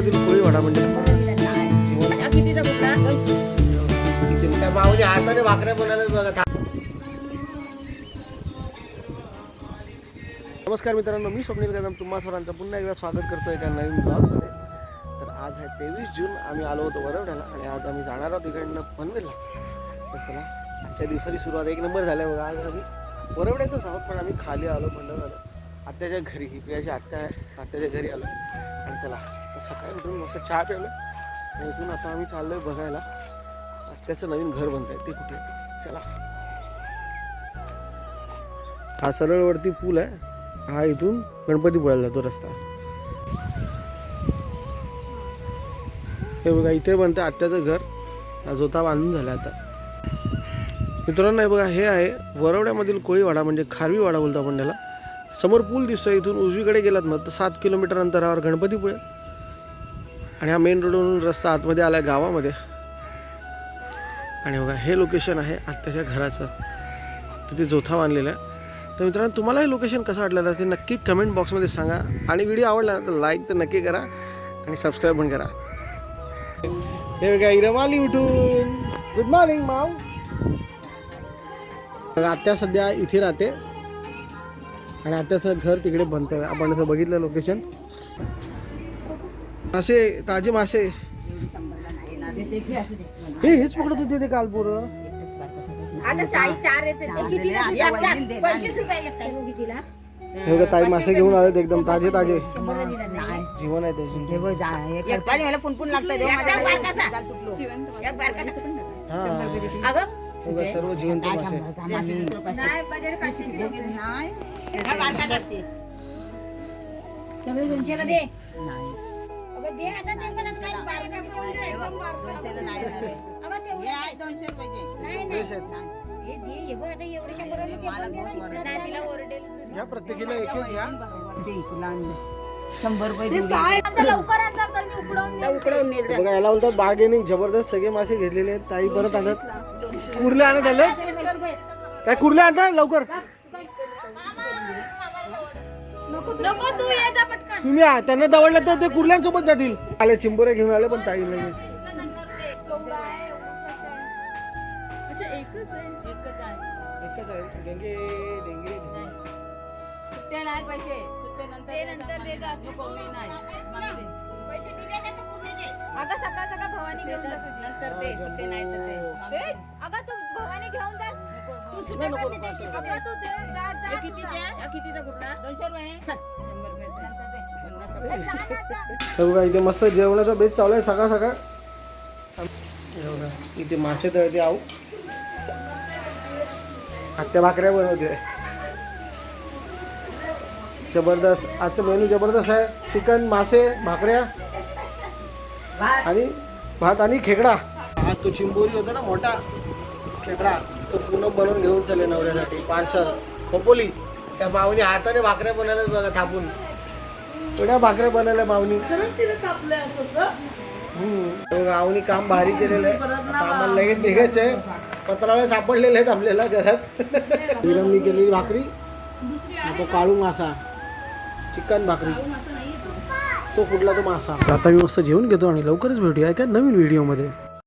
मधील कोळी वाडा म्हणजे त्या हाताने भाकऱ्या बनवल्याच बघा. नमस्कार मित्रांनो मी स्वप्नील कदम तुम्हा सरांचं पुन्हा एकदा स्वागत करतो एका नवीन ब्लॉगमध्ये. तर आज आहे तेवीस जून आम्ही आलो होतो वरवड्याला आणि आज आम्ही जाणार आहोत इकडनं पनवेलला. तर चला आजच्या दिवसाची सुरुवात एक नंबर झाल्या बघा. आज आम्ही वरवड्यातच आहोत पण आम्ही खाली आलो म्हणलं झालं आत्याच्या घरी ही प्रियाची आत्या आहे आत्याच्या घरी आलो. चला. सकाळी उठून मस्त चहा प्यालो आणि इथून आता आम्ही चाललो आहे बघायला. त्याचं नवीन घर बनत आहे ते कुठे? चला. हा सरळवरती पूल आहे. हा इथून गणपतीपुळ्याला जातो रस्ता. हे बघा इथे बनतं आत्याचं घर. हा जोता बांधून झाला आता. मित्रांनो हे बघा हे आहे वरवड्यामधील कोळीवाडा म्हणजे खारवीवाडा बोलतो आपण त्याला. समोर पूल दिसतोय इथून उजवीकडे गेलात मग तर सात किलोमीटर अंतरावर गणपतीपुळे. आणि हा मेन रोडवरून रस्ता आतमध्ये आला आहे गावामध्ये. आणि बघा हे लोकेशन आहे आत्याच्या घराचं. तिथे जोथा बांधलेला आहे. तर मित्रांनो तुम्हाला हे लोकेशन कसं वाटलं ते नक्की कमेंट बॉक्समध्ये सांगा. आणि व्हिडिओ आवडला तर लाईक तर नक्की करा आणि सबस्क्राईब पण करा. हे बघा इरम आली उठून गुड मॉर्निंग माव बघा आत्या सध्या इथे राहते. आणि आत्याचं घर तिकडे बनतंय. आपण असं बघितलं लोकेशन मासे ताजे मासे. हे हेच पकडत होते ते काल पोरं. आता? हे ताई मासे घेऊन आलेत एकदम ताजे ताजे. जीवन आहे त्याची पाणी मला पुनपुन लागतं बघा, सर्व जिवंत मासे हा. सगळे दोनशेला दे. नाही. अगं, दे आता ते मला काय बारकासा म्हणजे एकदम बारकासा. नाही. अगं, तेवढं- हे नाही, नाही. फ्रेश आहेत. हे दे, हे बघ, आता एवढे शंभराला ते मला पण दे ना, गोस इकडं वाढेल. नाही, तिला ओरडेल. घ्या प्रत्येकीला एक एक घ्या शंभर रुपये देऊ दे. आता लवकर आणजा, तर मी उकडवून नेईल. बघा याला बोलतात बार्गेनिंग जबरदस्त सगळे मासे घेतलेले आहेत ताई परत आणत कुर्ले आणत आले? काय कुर्ले आणताय लवकर. नको तू ये जा पटकन. तुम्ही त्यांना दवडलं तर ते कुर्ल्यांसोबत जातील. आले चिंबोरे घेऊन आले पण ताई नाही. भवानी घेऊन जात होती. नंतर ते सुट्टे नाही तर ते मामी ए, दे. अगं तू भवानी घेऊन जा तू नको, नको, सुट्टे करते नको. अगं तू दे जा जा हे तू कितीचे जा. आहे? हा कितीचा कुठला दोनशे रुपये शंभर रुपये नंतर दे. पन्नास ए, रुपये. जा ना, जा. हे बघा इथे मस्त जेवणाचा बेत चालू आहे सकाळ सकाळ हे बघा इथे मासे तळते आऊ आत्या भाकऱ्या बनवते जबरदस्त आजचं मेनू जबरदस्त आहे चिकन मासे भाकऱ्या आणि भात आणि खेकडा. हा तो चिंबोरी होता ना मोठा खेकडा. तो पूर्ण बनवून घेऊन चालले नवऱ्यासाठी पार्सल. खोपोली त्या माऊनी हाताने भाकऱ्या बनवल्याच बघा थापून. थोड्या भाकऱ्या बनवल्या माऊनी हम्म. गावनी काम भारी केलेलं आहे. आता आम्हाला लगेच निघायचं आहे. पत्रावळे सापडलेले आहेत आपल्याला घरात. विरमणी केलेली भाकरी. तो काळू मासा. चिकन भाकरी. तो कुठला तो मासा. आता मी मस्त जेवून घेतो आणि लवकरच भेटूया एका नवीन व्हिडिओमध्ये.